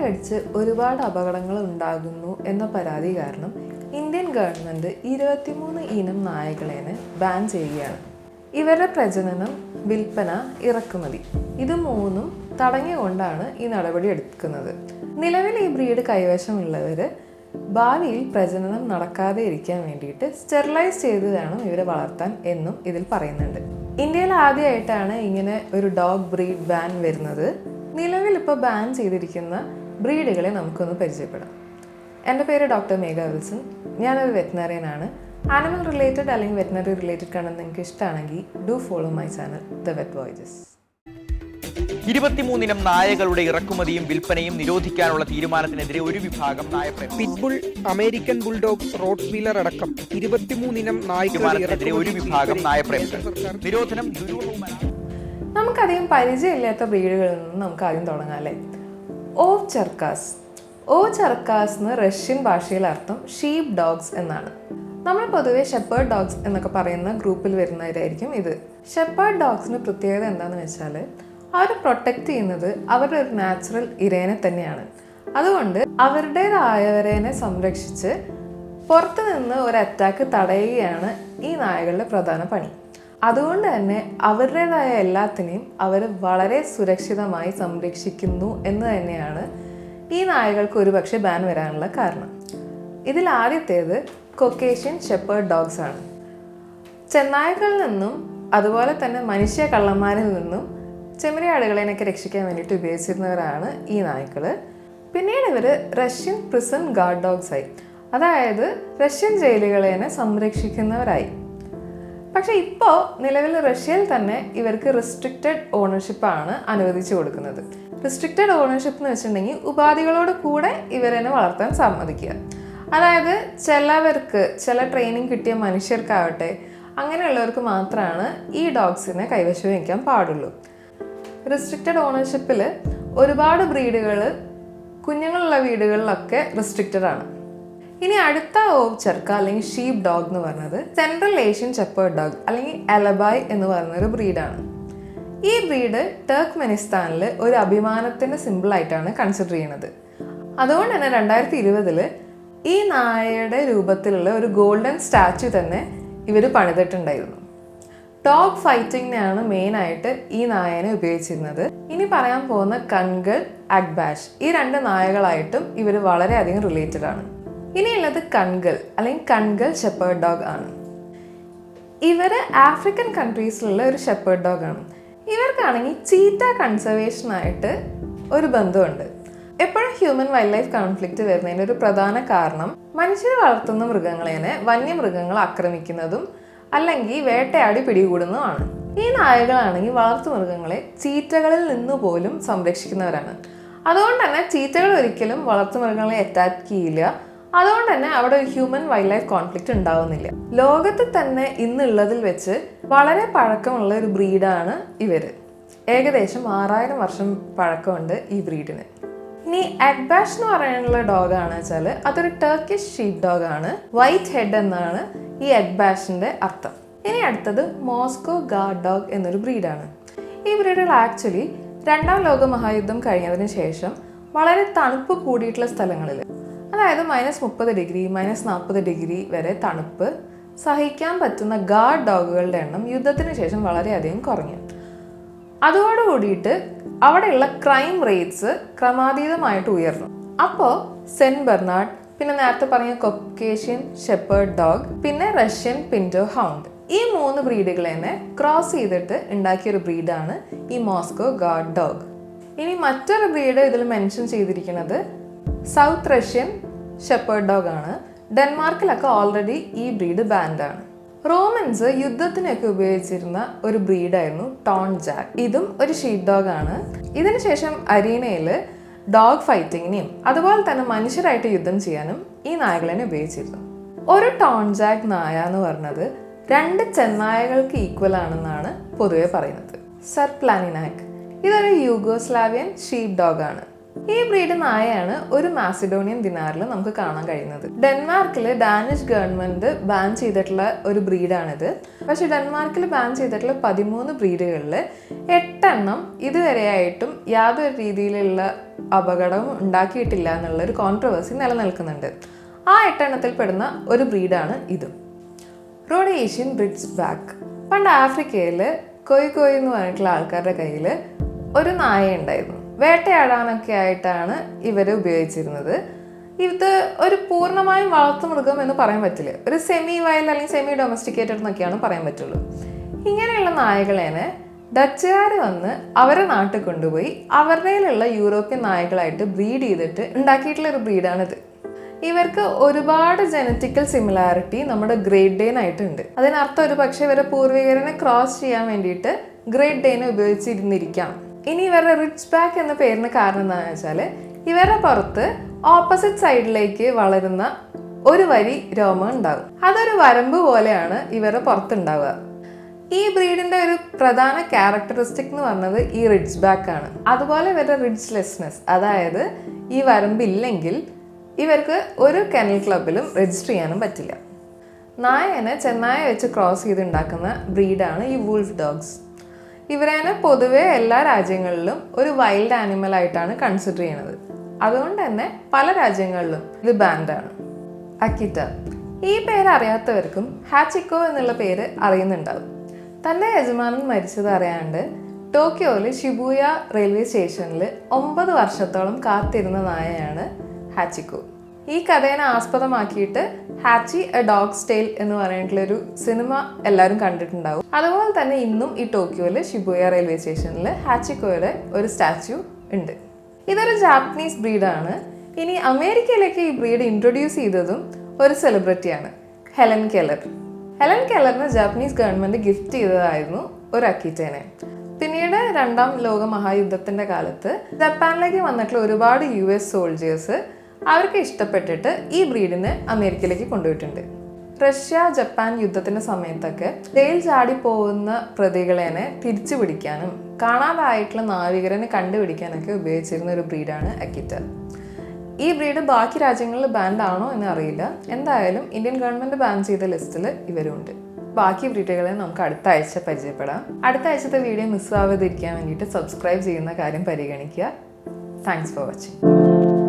നായകടിച്ച് ഒരുപാട് അപകടങ്ങൾ ഉണ്ടാകുന്നു എന്ന പരാതി കാരണം ഇന്ത്യൻ ഗവൺമെന്റ് ഇരുപത്തിമൂന്ന് ഇനം നായകളെ ബാൻ ചെയ്യുകയാണ്. ഇവരുടെ പ്രജനനം വിൽപ്പന ഇറക്കുമതി ഇത് മൂന്നും തടഞ്ഞുകൊണ്ടാണ് ഈ നടപടി എടുക്കുന്നത്. നിലവിൽ ഈ ബ്രീഡ് കൈവശമുള്ളവർ ഭാവിയിൽ പ്രജനനം നടക്കാതെ ഇരിക്കാൻ വേണ്ടിയിട്ട് സ്റ്റെറിലൈസ് ചെയ്ത് വേണം ഇവരെ വളർത്താൻ എന്നും ഇതിൽ പറയുന്നുണ്ട്. ഇന്ത്യയിൽ ആദ്യമായിട്ടാണ് ഇങ്ങനെ ഒരു ഡോഗ് ബ്രീഡ് ബാൻ വരുന്നത്. നിലവിൽ ഇപ്പോൾ ബാൻ ചെയ്തിരിക്കുന്ന ബ്രീഡുകളെ നമുക്കൊന്ന് പരിചയപ്പെടാം. എന്റെ പേര് ഡോക്ടർ മേഘ വിൽസൺ. ഞാനൊരു വെറ്റിനറിയൻ ആണ് ആനിമൽ റിലേറ്റഡ് അല്ലെങ്കിൽ വെറ്റിനറി റിലേറ്റഡ് കാണാൻ നിങ്ങൾക്ക് ഇഷ്ടമാണെങ്കിൽ do follow my channel the vet voyages ഇരുപത്തിമൂന്നിനം നായകളുടെ ഇറക്കുമതിയും വിൽപ്പനയും നിരോധിക്കാനുള്ള തീരുമാനത്തിനെതിരെ ഒരു വിഭാഗം നായപ്രേമി pitbull American bulldog rottweiler അടക്കം ഇരുപത്തിമൂന്നിനം നായകുമാരത്തിനെതിരെ തീരുമാനത്തിനെതിരെ ഒരു വിഭാഗം നായ നായപ്രേമികൾ നിരോധനം ദുരൂഹവുമാണ്. നമുക്കധികം പരിചയമില്ലാത്ത ബ്രീഡുകളിൽ നിന്ന് നമുക്ക് ആദ്യം തുടങ്ങാം അല്ലേ? ഓ ചർക്കാസ്. ഓ ചർക്കാസ് എന്ന് റഷ്യൻ ഭാഷയിൽ അർത്ഥം ഷീപ്പ് ഡോഗ്സ് എന്നാണ്. നമ്മൾ പൊതുവെ ഷെപ്പേർഡ് ഡോഗ്സ് എന്നൊക്കെ പറയുന്ന ഗ്രൂപ്പിൽ വരുന്നവരായിരിക്കും ഇത്. ഷെപ്പേർഡ് ഡോഗ്സിന് പ്രത്യേകത എന്താണെന്ന് വെച്ചാൽ അവർ പ്രൊട്ടക്റ്റ് ചെയ്യുന്നത് അവരുടെ ഒരു നാച്ചുറൽ ഇരേനെ തന്നെയാണ്. അതുകൊണ്ട് അവരുടേതായവരേനെ സംരക്ഷിച്ച് പുറത്തു നിന്ന് ഒരു അറ്റാക്ക് തടയുകയാണ് ഈ നായകളുടെ പ്രധാന പണി. അതുകൊണ്ട് തന്നെ അവരുടേതായ എല്ലാത്തിനെയും അവർ വളരെ സുരക്ഷിതമായി സംരക്ഷിക്കുന്നു എന്ന് തന്നെയാണ് ഈ നായകൾക്ക് ഒരുപക്ഷെ ബാൻ വരാനുള്ള കാരണം. ഇതിൽ ആദ്യത്തേത് കൊക്കേഷ്യൻ ഷെപ്പേർഡ് ഡോഗ്സ് ആണ്. ചെന്നായകളിൽ നിന്നും അതുപോലെ തന്നെ മനുഷ്യ കള്ളന്മാരിൽ നിന്നും ചെമ്മരിയാടുകളെയൊക്കെ രക്ഷിക്കാൻ വേണ്ടിയിട്ട് ഉപയോഗിച്ചിരുന്നവരാണ് ഈ നായ്ക്കൾ പിന്നീട് ഇവർ റഷ്യൻ പ്രിസൺ ഗാർഡ് ഡോഗ്സ് ആയി. അതായത് റഷ്യൻ ജയിലുകളെ സംരക്ഷിക്കുന്നവരായി. പക്ഷെ ഇപ്പോൾ നിലവിൽ റഷ്യയിൽ തന്നെ ഇവർക്ക് റെസ്ട്രിക്റ്റഡ് ഓണർഷിപ്പാണ് അനുവദിച്ചു കൊടുക്കുന്നത്. റെസ്ട്രിക്റ്റഡ് ഓണർഷിപ്പ് എന്ന് വെച്ചിട്ടുണ്ടെങ്കിൽ ഉപാധികളോട് കൂടെ ഇവരെന്നെ വളർത്താൻ സമ്മതിക്കുക. അതായത് ചിലവർക്ക് ചില ട്രെയിനിങ് കിട്ടിയ മനുഷ്യർക്കാവട്ടെ അങ്ങനെയുള്ളവർക്ക് മാത്രമാണ് ഈ ഡോഗ്സിനെ കൈവശം വയ്ക്കാൻ പാടുള്ളൂ. റെസ്ട്രിക്റ്റഡ് ഓണർഷിപ്പിൽ ഒരുപാട് ബ്രീഡുകൾ കുഞ്ഞുങ്ങളുള്ള വീടുകളിലൊക്കെ റെസ്ട്രിക്റ്റഡ് ആണ്. ഇനി അടുത്ത ഓവ് ചെറുക്ക അല്ലെങ്കിൽ ഷീപ്പ് ഡോഗ് എന്ന് പറയുന്നത് സെൻട്രൽ ഏഷ്യൻ ഷെപ്പേർഡ് ഡോഗ് അല്ലെങ്കിൽ എലബായ് എന്ന് പറയുന്ന ഒരു ബ്രീഡാണ് ഈ ബ്രീഡ് ടർക്ക്മെനിസ്ഥാനിൽ ഒരു അഭിമാനത്തിന്റെ സിമ്പിളായിട്ടാണ് കൺസിഡർ ചെയ്യുന്നത്. അതുകൊണ്ട് തന്നെ രണ്ടായിരത്തി ഇരുപതിൽ ഈ നായയുടെ രൂപത്തിലുള്ള ഒരു ഗോൾഡൻ സ്റ്റാച്യു തന്നെ ഇവർ പണിതിട്ടുണ്ടായിരുന്നു. ഡോഗ് ഫൈറ്റിങ്ങിനെയാണ് മെയിനായിട്ട് ഈ നായനെ ഉപയോഗിച്ചിരുന്നത്. ഇനി പറയാൻ പോകുന്ന കൺകൾ അക്ബാഷ് ഈ രണ്ട് നായകളായിട്ടും ഇവർ വളരെയധികം റിലേറ്റഡ് ആണ്. ഇനിയുള്ളത് കൺകൾ അല്ലെങ്കിൽ കൺകൾ ഷെപ്പേർഡ് ഡോഗ് ആണ്. ഇവർ ആഫ്രിക്കൻ കൺട്രീസിലുള്ള ഒരു ഷെപ്പേർഡ് ഡോഗ് ആണ്. ഇവർക്കാണെങ്കിൽ ചീറ്റ കൺസർവേഷനായിട്ട് ഒരു ബന്ധമുണ്ട്. എപ്പോഴും ഹ്യൂമൻ വൈൽഡ് ലൈഫ് കോൺഫ്ലിക്റ്റ് വരുന്നതിന്റെ ഒരു പ്രധാന കാരണം മനുഷ്യർ വളർത്തുന്ന മൃഗങ്ങളെ വന്യമൃഗങ്ങൾ ആക്രമിക്കുന്നതും അല്ലെങ്കിൽ വേട്ടയാടി പിടികൂടുന്നതുമാണ്. ഈ നായകളാണെങ്കിൽ വളർത്തുമൃഗങ്ങളെ ചീറ്റകളിൽ നിന്ന് പോലും സംരക്ഷിക്കുന്നവരാണ്. അതുകൊണ്ട് തന്നെ ചീറ്റകൾ ഒരിക്കലും വളർത്തു മൃഗങ്ങളെ അറ്റാക്ക് ചെയ്യില്ല. അതുകൊണ്ട് തന്നെ അവിടെ ഒരു ഹ്യൂമൻ വൈൽഡ് ലൈഫ് കോൺഫ്ലിക്റ്റ് ഉണ്ടാവുന്നില്ല. ലോകത്തിൽ തന്നെ ഇന്നുള്ളതിൽ വെച്ച് വളരെ പഴക്കമുള്ള ഒരു ബ്രീഡാണ് ഇവർ. ഏകദേശം ആറായിരം വർഷം പഴക്കമുണ്ട് ഈ ബ്രീഡിന്. ഇനി അക്ബാഷ് എന്ന് പറയാനുള്ള ഡോഗാണ് വെച്ചാൽ അതൊരു ടർക്കിഷ് ഷീപ്പ് ഡോഗ് ആണ്. വൈറ്റ് ഹെഡ് എന്നാണ് ഈ അക്ബാഷിന്റെ അർത്ഥം. ഇനി അടുത്തത് മോസ്കോ ഗാർഡ് ഡോഗ് എന്നൊരു ബ്രീഡാണ്. ഈ ബ്രീഡുകൾ ആക്ച്വലി രണ്ടാം ലോക മഹായുദ്ധം കഴിഞ്ഞതിന് ശേഷം വളരെ തണുപ്പ് കൂടിയിട്ടുള്ള സ്ഥലങ്ങളിൽ അതായത് മൈനസ് മുപ്പത് ഡിഗ്രി മൈനസ് നാൽപ്പത് ഡിഗ്രി വരെ തണുപ്പ് സഹിക്കാൻ പറ്റുന്ന ഗാർഡ് ഡോഗുകളുടെ എണ്ണം യുദ്ധത്തിന് ശേഷം വളരെയധികം കുറഞ്ഞു. അതോടുകൂടിയിട്ട് അവിടെയുള്ള ക്രൈം റേറ്റ്സ് ക്രമാതീതമായിട്ട് ഉയർന്നു. അപ്പോൾ സെന്റ് ബെർണാഡ് പിന്നെ നേരത്തെ പറഞ്ഞ കൊക്കേഷ്യൻ ഷെപ്പേർഡ് ഡോഗ് പിന്നെ റഷ്യൻ പിന്റോ ഹൗണ്ട്. ഈ മൂന്ന് ബ്രീഡുകളെ തന്നെ ക്രോസ് ചെയ്തിട്ട് ഉണ്ടാക്കിയ ഒരു ബ്രീഡാണ് ഈ മോസ്കോ ഗാർഡ് ഡോഗ് ഇനി മറ്റൊരു ബ്രീഡ് ഇതിൽ മെൻഷൻ ചെയ്തിരിക്കുന്നത് സൗത്ത് റഷ്യൻ ഷെപ്പേർഡ് ഡോഗ് ആണ് ഡെൻമാർക്കിലൊക്കെ ഓൾറെഡി ഈ ബ്രീഡ് ബാൻഡാണ് റോമൻസ് യുദ്ധത്തിനൊക്കെ ഉപയോഗിച്ചിരുന്ന ഒരു ബ്രീഡായിരുന്നു ടോൺ ജാക്ക്. ഇതും ഒരു ഷീറ്റ് ഡോഗ് ആണ്. ഇതിനുശേഷം അരീനയിൽ ഡോഗ് ഫൈറ്റിങ്ങിനെയും അതുപോലെ തന്നെ മനുഷ്യരായിട്ട് യുദ്ധം ചെയ്യാനും ഈ നായകളെ ഉപയോഗിച്ചിരുന്നു. ഒരു ടോൺ ജാക്ക് നായ എന്ന് പറഞ്ഞത് രണ്ട് ചെന്നായകൾക്ക് ഈക്വൽ ആണെന്നാണ് പൊതുവെ പറയുന്നത്. സർ പ്ലാനിനാക് ഇതൊരു യൂഗോസ്ലാവിയൻ ഷീപ്പ് ഡോഗ് ആണ്. ഈ ബ്രീഡ് നായയാണ് ഒരു മാസിഡോണിയൻ ദിനാറിൽ നമുക്ക് കാണാൻ കഴിയുന്നത്. ഡെൻമാർക്കിൽ ഡാനിഷ് ഗവൺമെന്റ് ബാൻ ചെയ്തിട്ടുള്ള ഒരു ബ്രീഡാണിത്. പക്ഷെ ഡെൻമാർക്കിൽ ബാൻ ചെയ്തിട്ടുള്ള പതിമൂന്ന് ബ്രീഡുകളിൽ എട്ടെണ്ണം ഇതുവരെയായിട്ടും യാതൊരു രീതിയിലുള്ള അപകടവും ഉണ്ടാക്കിയിട്ടില്ല എന്നുള്ള ഒരു കോൺട്രവേഴ്സി നിലനിൽക്കുന്നുണ്ട്. ആ എട്ടെണ്ണത്തിൽ പെടുന്ന ഒരു ബ്രീഡാണ് ഇതും. റോഡേഷ്യൻ ബ്രിഡ്സ് ബാക്ക് പണ്ട് ആഫ്രിക്കയിൽ കൊയ് കൊയ് എന്ന് പറഞ്ഞിട്ടുള്ള ആൾക്കാരുടെ കയ്യിൽ ഒരു നായ ഉണ്ടായിരുന്നു. വേട്ടയാടാനൊക്കെ ആയിട്ടാണ് ഇവർ ഉപയോഗിച്ചിരുന്നത്. ഇത് ഒരു പൂർണമായും വളർത്തുമൃഗം എന്ന് പറയാൻ പറ്റില്ല. ഒരു സെമി വയൽ അല്ലെങ്കിൽ സെമി ഡൊമസ്റ്റിക്കേറ്റഡ് എന്നൊക്കെയാണ് പറയാൻ പറ്റുള്ളൂ. ഇങ്ങനെയുള്ള നായകളേനെ ഡച്ചുകാർ വന്ന് അവരെ നാട്ടിൽ കൊണ്ടുപോയി അവരുടെയിലുള്ള യൂറോപ്യൻ നായകളായിട്ട് ബ്രീഡ് ചെയ്തിട്ട് ഉണ്ടാക്കിയിട്ടുള്ള ഒരു ബ്രീഡാണിത് ഇവർക്ക് ഒരുപാട് ജനറ്റിക്കൽ സിമിലാരിറ്റി നമ്മുടെ ഗ്രേറ്റ് ഡെയിനായിട്ടുണ്ട് അതിനർത്ഥം ഒരു പക്ഷേ ഇവരെ പൂർവികരനെ ക്രോസ് ചെയ്യാൻ വേണ്ടിയിട്ട് ഗ്രേറ്റ് ഡേനെ ഉപയോഗിച്ചിരുന്നിരിക്കാം. ഇനി ഇവരുടെ റിച്ച് ബാക്ക് എന്ന പേരിന് കാരണം എന്താണെന്ന് വെച്ചാൽ ഇവരുടെ പുറത്ത് ഓപ്പോസിറ്റ് സൈഡിലേക്ക് വളരുന്ന ഒരു വരി രോമം ഉണ്ടാകും അതൊരു വരമ്പ് പോലെയാണ് ഇവരുടെ പുറത്തുണ്ടാവുക. ഈ ബ്രീഡിന്റെ ഒരു പ്രധാന ക്യാരക്ടറിസ്റ്റിക് എന്ന് പറഞ്ഞത് ഈ റിഡ്ജ് ബാക്ക് ആണ്. അതുപോലെ ഇവരുടെ റിഡ്ജ്ലെസ്നെസ് അതായത് ഈ വരമ്പില്ലെങ്കിൽ ഇവർക്ക് ഒരു കെനൽ ക്ലബിലും രജിസ്റ്റർ ചെയ്യാനും പറ്റില്ല. നായനെ ചെന്നായ വെച്ച് ക്രോസ് ചെയ്ത് ഉണ്ടാക്കുന്ന ബ്രീഡാണ് ഈ വൂൾഫ് ഡോഗ്സ് ഇവരേനെ പൊതുവേ എല്ലാ രാജ്യങ്ങളിലും ഒരു വൈൽഡ് ആനിമൽ ആയിട്ടാണ് കൺസിഡർ ചെയ്യുന്നത്. അതുകൊണ്ട് തന്നെ പല രാജ്യങ്ങളിലും ഇത് ബാൻഡാണ് അക്കിറ്റ ഈ പേര് അറിയാത്തവർക്കും ഹാച്ചിക്കോ എന്നുള്ള പേര് അറിയുന്നുണ്ടാവും. തന്റെ യജമാനൻ മരിച്ചത് അറിയാണ്ട് ടോക്കിയോയിലെ ഷിബൂയ റെയിൽവേ സ്റ്റേഷനിൽ ഒമ്പത് വർഷത്തോളം കാത്തിരുന്ന നായയാണ് ഹാച്ചിക്കോ ഈ കഥേനെ ആസ്പദമാക്കിയിട്ട് ഹാച്ചി എ ഡോഗ് സ്റ്റൈൽ എന്ന് പറഞ്ഞിട്ടുള്ളൊരു സിനിമ എല്ലാവരും കണ്ടിട്ടുണ്ടാവും. അതുപോലെ തന്നെ ഇന്നും ഈ ടോക്കിയോയിൽ ഷിബുയ റെയിൽവേ സ്റ്റേഷനിൽ ഹാച്ചിക്കോയുടെ ഒരു സ്റ്റാച്യു ഉണ്ട്. ഇതൊരു ജാപ്പനീസ് ബ്രീഡാണ്. ഇനി അമേരിക്കയിലേക്ക് ഈ ബ്രീഡ് ഇൻട്രൊഡ്യൂസ് ചെയ്തതും ഒരു സെലിബ്രിറ്റിയാണ് ഹെലൻ കെലർ ഹെലൻ കെലറിന് ജാപ്പനീസ് ഗവൺമെന്റ് ഗിഫ്റ്റ് ചെയ്തതായിരുന്നു ഒരു അക്കീറ്റേനെ. പിന്നീട് രണ്ടാം ലോക മഹായുദ്ധത്തിന്റെ കാലത്ത് ജപ്പാനിലേക്ക് വന്നിട്ടുള്ള ഒരുപാട് യു എസ് സോൾജേഴ്സ് അവർക്ക് ഇഷ്ടപ്പെട്ടിട്ട് ഈ ബ്രീഡിനെ അമേരിക്കയിലേക്ക് കൊണ്ടുപോയിട്ടുണ്ട്. റഷ്യ ജപ്പാൻ യുദ്ധത്തിന്റെ സമയത്തൊക്കെ ജയിൽ ചാടി പോകുന്ന പ്രതികളേനെ തിരിച്ചു പിടിക്കാനും കാണാതായിട്ടുള്ള നാവികരനെ കണ്ടുപിടിക്കാനൊക്കെ ഉപയോഗിച്ചിരുന്ന ഒരു ബ്രീഡാണ് അക്കിറ്റ. ഈ ബ്രീഡ് ബാക്കി രാജ്യങ്ങളിൽ ബാൻഡ് ആണോ എന്ന് അറിയില്ല. എന്തായാലും ഇന്ത്യൻ ഗവൺമെന്റ് ബാൻ ചെയ്ത ലിസ്റ്റിൽ ഇവരുണ്ട്. ബാക്കി ബ്രീഡുകളെ നമുക്ക് അടുത്ത ആഴ്ച പരിചയപ്പെടാം. അടുത്ത ആഴ്ചത്തെ വീഡിയോ മിസ്സാവാതിരിക്കാൻ വേണ്ടിയിട്ട് സബ്സ്ക്രൈബ് ചെയ്യുന്ന കാര്യം പരിഗണിക്കുക. Thanks for watching